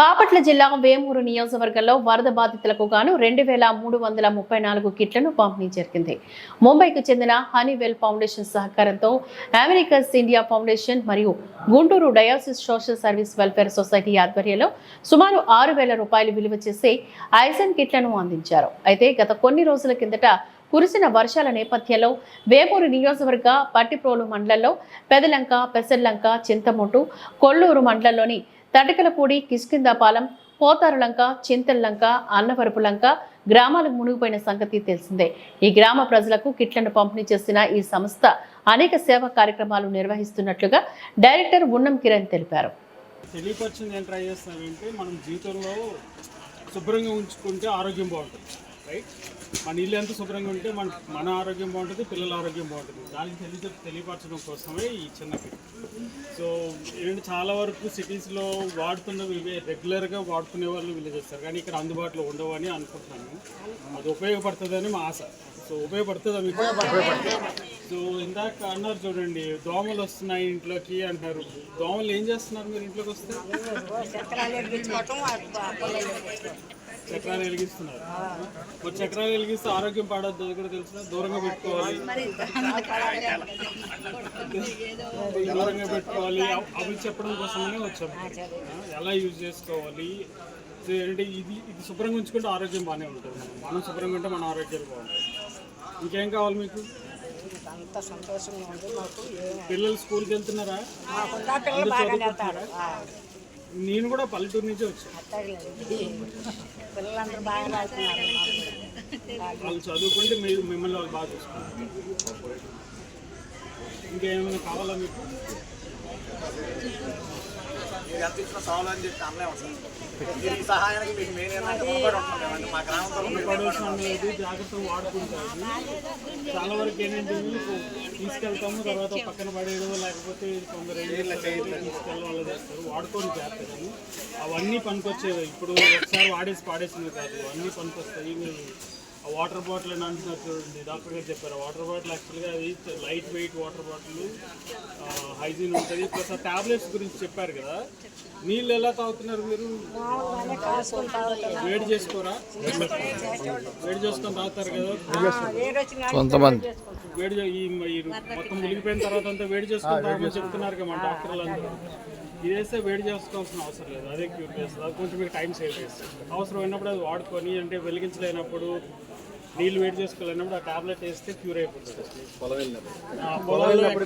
బాపట్ల జిల్లా వేమూరు నియోజకవర్గంలో వరద బాధితులకు గాను రెండు వేల మూడు వందల ముప్పై నాలుగు కిట్లను పంపిణీ జరిగింది. ముంబైకు చెందిన హనీవెల్ ఫౌండేషన్ సహకారంతో అమెరికస్ ఇండియా ఫౌండేషన్ మరియు Guntur diocese social service welfare society ఆధ్వర్యంలో సుమారు ఆరు వేల రూపాయలు విలువ చేసే ఐసన్ కిట్లను అందించారు. అయితే గత కొన్ని రోజుల కిందట కురిసిన వర్షాల నేపథ్యంలో వేమూరు నియోజకవర్గ పట్టిప్రోలు మండలంలో పెదలంక పెసర్లంక చింతమొట్టు కొల్లూరు మండలంలోని తటకలపూడి కిష్కిందాపాలెం పోతారులంక చింతల్లంక అన్నవరపులంక గ్రామాలకు మునిగిపోయిన సంగతి తెలిసిందే. ఈ గ్రామ ప్రజలకు కిట్లను పంపిణీ చేసిన ఈ సంస్థ అనేక సేవా కార్యక్రమాలు నిర్వహిస్తున్నట్లుగా డైరెక్టర్ ఉన్నం కిరణ్ తెలిపారు. తెలియపరిచింది ఏం ట్రై చేస్తామంటే మనం జీవితంలో శుభ్రంగా ఉంచుకుంటే ఆరోగ్యం బాగుంటుంది రైట్ మన ఇల్లు ఎంత శుభ్రంగా ఉంటే మన మన ఆరోగ్యం బాగుంటుంది పిల్లల ఆరోగ్యం బాగుంటుంది. దానికి తెలియ తెలియపరచడం కోసమే ఈ చిన్న కిట్ సో ఏంటంటే చాలా వరకు సిటీస్లో వాడుతున్నవి ఇవే రెగ్యులర్గా వాడుకునే వాళ్ళు వీళ్ళు చేస్తారు. కానీ ఇక్కడ అందుబాటులో ఉండవు అని అనుకుంటున్నాను. అది ఉపయోగపడుతుందని మా ఆశ. సో ఉపయోగపడుతుందా మీకు? సో ఇందాక అన్నారు చూడండి దోమలు వస్తున్నాయి ఇంట్లోకి అంటారు. దోమలు ఏం చేస్తున్నారు మీరు ఇంట్లోకి వస్తే? చక్రాలు వెలిగిస్తున్నారు. మరి చక్రాలు వెలిగిస్తే ఆరోగ్యం పాడొద్దు అది కూడా తెలుసు దూరంగా పెట్టుకోవాలి. దూరంగా పెట్టుకోవాలి. అవ్- చెప్పడం కోసమనే వచ్చాము ఎలా యూజ్ చేసుకోవాలి? ఏంటంటే ఇది ఇది శుభ్రంగా ఉంచుకుంటే ఆరోగ్యం బాగానే ఉంటుంది. మనం శుభ్రంగా ఉంటే మన ఆరోగ్యం బాగుంటుంది ఇంకేం కావాలి మీకు? అంత సంతోషంగా ఉంది మాకు. పిల్లలు స్కూల్కి వెళ్తున్నారా? పిల్లలు బాగా నేను కూడా పల్లెటూరు నుంచే వచ్చాను పిల్లలందరూ బాగా వాళ్ళు చదువుకుంటే మీరు మిమ్మల్ని వాళ్ళు బాగా చూసుకుంటారు. ఇంకేమైనా కావాలా మీకు? మీరు ఎంత ఇచ్చిన సవాలు అని చెప్పి అన్నే ఉంటుంది మీరు ఈ సహాయానికి మీకు మెయిన్ ఏంటంటే రుణపడి ఉంటున్నాం మేమంటే మా గ్రామంతో రుణపడి పడవలసిన అనేది జాగ్రత్తగా వాడుకుంటారు. చాలా వరకు ఏంటంటే తీసుకెళ్తాము తర్వాత పక్కన పడేయడం లేకపోతే కొందరు తీసుకెళ్ళడం చేస్తారు వాడుకొని చేస్తారు అవన్నీ పనికొచ్చేవి. ఇప్పుడు ఒకసారి వాడేసి పాడేసినవి కాదు. అన్నీ పనికొస్తాయి. మీరు వాటర్ బాటిల్ అని అంటున్నారు చూడండి. డాక్టర్ గారు చెప్పారు. వాటర్ బాటిల్ యాక్చువల్గా అది light weight water bottle hygiene ఉంటుంది. ప్లస్ ఆ టాబ్లెట్స్ గురించి చెప్పారు కదా. నీళ్ళు ఎలా తాగుతున్నారు మీరు? వేడి చేసుకోరా? వేడి చేసుకొని తాగుతారు కదా. కొంతమంది. వేడి ఈ మొత్తం మునిగిపోయిన తర్వాత అంతా వేడి చేసుకొని తాగమని చెప్తున్నారు కదా మన డాక్టర్లు అందరూ. ఇది వేస్తే వేడి చేసుకోవాల్సిన అవసరం లేదు. అదే క్యూర్ చేస్తుంది. అది కొంచెం మీరు టైం సేవ్ చేస్తుంది అవసరం అయినప్పుడు అది వాడుకొని అంటే వెలిగించలేనప్పుడు నీళ్ళు వేడి చేసుకోలేనప్పుడు ఆ టాబ్లెట్ వేస్తే క్యూర్ అయిపోతుంది. పొలంలో ఎక్కడ